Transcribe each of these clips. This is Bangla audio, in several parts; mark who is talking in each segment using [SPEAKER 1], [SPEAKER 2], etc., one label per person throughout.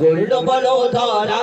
[SPEAKER 1] গোল্ড বলো ধরা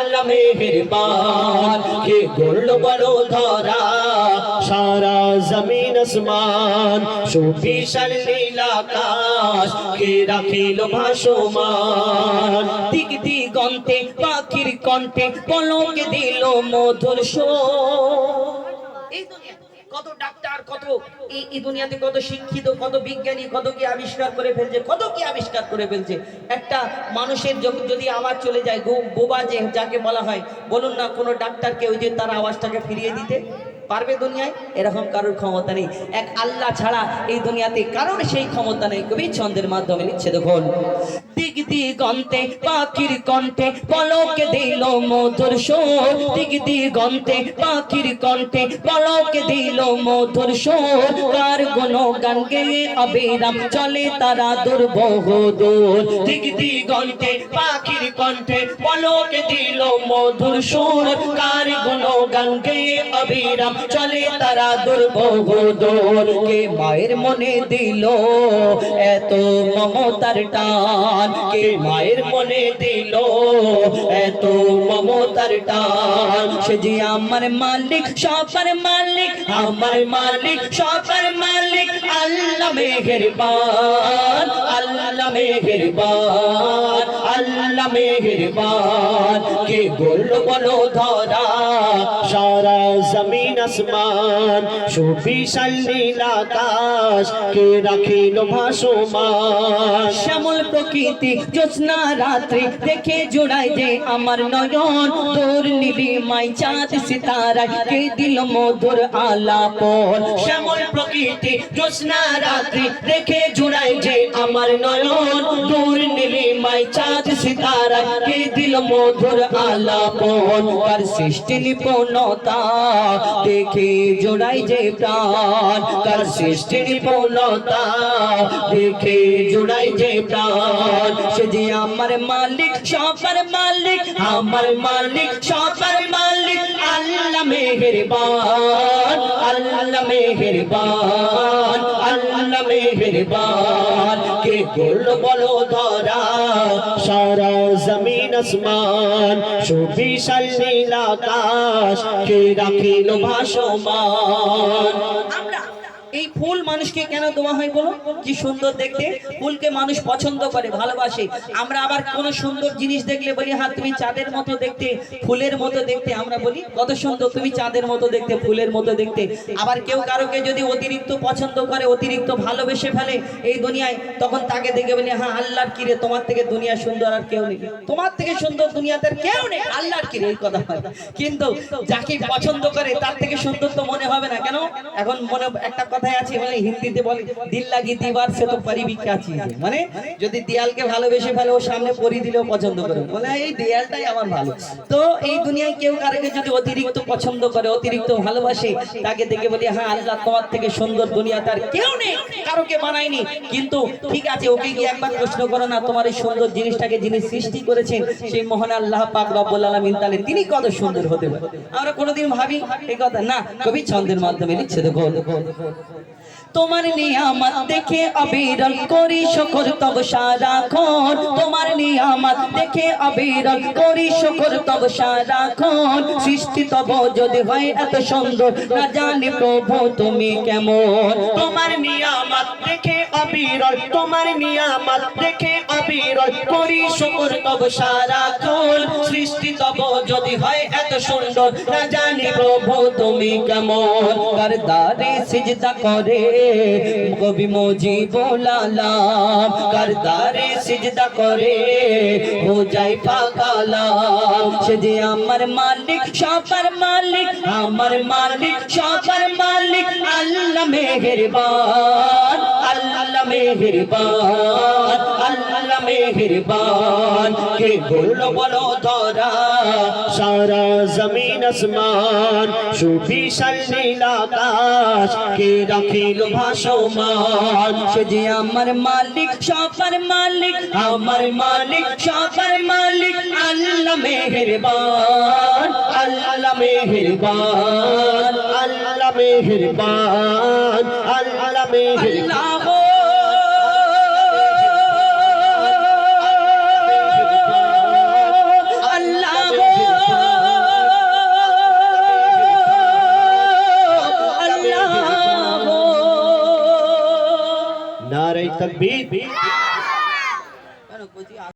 [SPEAKER 1] আল্লাহ মেহেরবান, কে গোল্ড ধরা? সারা জমিন আসমান সুবিশাল নীলাকাশ কে রাখিল ভাসমান? দিক দিগন্তে, পাখির কণ্ঠে পলকে দিল মধুর কত এই এই দুনিয়াতে কত শিক্ষিত, কত বিজ্ঞানী, কত কি আবিষ্কার করে ফেলছে, কত কি আবিষ্কার করে ফেলছে। একটা মানুষের যদি আওয়াজ চলে যায়, গো- বোবা যে যাকে বলা হয়, বলুন না কোনো ডাক্তারকে ওই যে তার আওয়াজটাকে ফিরিয়ে দিতে। পারবে দুনিয়ায়? এরকম কারোর ক্ষমতা নেই। এক আল্লাহ ছাড়া এই দুনিয়াতে কারোর সেই ক্ষমতা নেই। কবি ছন্দের মাধ্যমে লিখছে, দেখুন। দিক দিগন্তে পাখির কণ্ঠে পলকে দিল দিক দিগন্তে পাখির দিল চলে তারা দুর্বহ দূর। দিক দিগন্তে পাখির কণ্ঠে পলকে দিল মধুর সুর। কার গুণ গান গেয়ে অবিরাম চলে তারা দুর্বহ দূর কে মায়ের মনে দিল এত মমতার টান? কে মায়ের মনে দিল এত মমতার টান? সে যে আমার মালিক, সবার মালিক, আমার মালিক, সবার মালিক, আল্লাহ মেহেরবান আল্লাহ মেহেরবান আল্লাহ মেহেরবান। কে গোল বলো ধরা? সারা জমিন আসমান, সুবিশাল নীল আকাশ, কে রাখিল ভাসমান? শ্যামল প্রকৃতি, জ্যোৎস্না রাত্রি, দেখে জোড়াই যে আমার নয়ন। তোর মাই চাঁদ সিতারা কে দিল মধুর আলাপন? শ্যামল প্রকৃতি জ্যোৎস্না রাত্রি দেখে জোড়ায় যে আমার নয়ন তোর নীলিমাই চাঁদ সিতারা। কে দিল মধুর আলাপন? কার সৃষ্টি নিপুণতা? দেখে জোড়াই যে প্রাণ, কার সৃষ্টি নিপুণতা? দেখে জোড়াই যে প্রাণ, সে যে আমার মালিক, সবার মালিক, আমার মালিক, সবার মালিক। আল্লাহ মেহেরবান আল্লাহ মেহেরবান। আল্লাহ মেহেরবান, কে গোল বলো ধরা? সারা জমিন আসমান, সুবিশাল নীল আকাশ, কে রাখিল ভাসমান? এই ফুল মানুষকে কেন দেওয়া হয় বলো? কি সুন্দর দেখতে? ফুলকে মানুষ পছন্দ করে, ভালোবাসে। আমরা আবার কোন সুন্দর জিনিস দেখলে বলি হ্যাঁ তুমি চাঁদের মতো দেখতে, ফুলের মতো দেখতে। আমরা বলি, কত সুন্দর, তুমি চাঁদের মতো দেখতে, ফুলের মতো দেখতে। আবার কেউ কারোকে যদি অতিরিক্ত পছন্দ করে, অতিরিক্ত ভালোবেসে ফেলে এই দুনিয়ায়, তখন তাকে দেখে বলি হ্যাঁ আল্লাহর কিরে তোমার থেকে দুনিয়া সুন্দর আর কেউ নেই। তোমার থেকে সুন্দর দুনিয়াতে কেউ নেই, আল্লাহর কিরে এই কথা হয়। কিন্তু যাকে পছন্দ করে, তার থেকে সুন্দর তো মনে হবে না। কেন? এখন মনে, একটা আছে হিন্দিতে বলে, দিল লাগি দিবার সে তো মানে যদি দেয়ালকে ভালোবেসে ফেলে, ও সামনে পরি দিলেও পছন্দ করে। বলে, এই দেয়ালটাই আমার ভালো। তো এই দুনিয়ায় কেউ কারোকে যদি অতিরিক্ত পছন্দ করে, অতিরিক্ত ভালোবাসে, তাকে দেখে বলি হ্যাঁ আল্লাহ তোমার থেকে সুন্দর দুনিয়া তার কেউ নেই, কারোকে বানায়নি। কিন্তু ঠিক আছে, ওকে গিয়ে একবার প্রশ্ন করো না, তোমার এই সুন্দর জিনিসটাকে যিনি সৃষ্টি করেছেন, সেই মহান আল্লাহ পাক রব্বুল আলামিন, তাহলে তিনি কত সুন্দর হতে পারে? আমরা কোনোদিন ভাবি, এই কথা না, কবি ছন্দের মাধ্যমে লিখছে দেখো তোমার নিয়ামত দেখে অবিরল করি, শুকর তব সারাক্ষণ তোমার নিয়ামত দেখে অবিরল করি, শুকর তব সারাক্ষণ সৃষ্টি তব যদি হয় এত সুন্দর, না জানি প্রভু তুমি কেমন।
[SPEAKER 2] তোমার নিয়ামত দেখে অবিরল তোমার নিয়ামত দেখে অবিরল করি, শুকর তব সারাক্ষণ সৃষ্টি তব যদি হয় এত সুন্দর, না জানি প্রভু তুমি কেমন।
[SPEAKER 1] কার দারে সিজদা করে। কবি মজি বোলালাম কারদারে সিজদা করে, হো যাই পাকালাম সে যে আমার মালিক সবার মালিক, আমার মালিক সবার মালিক, আল্লাহ মেহেরবান আল্লাহ মেহেরবান, আল্লাহ মেহেরবান। কে বলল, বলো ধরা,
[SPEAKER 2] সারা জমিন আসমান, সুবিশাল নীল আকাশ, কে রাখিল ভাসমান?
[SPEAKER 1] সে যে আমার মালিক, সবার মালিক, আমার মালিক, সবার মালিক, আল্লাহ মেহেরবান
[SPEAKER 2] আল্লাহ মেহেরবান আল্লাহ মেহেরবান আল্লাহ মেহেরবান। તકબીર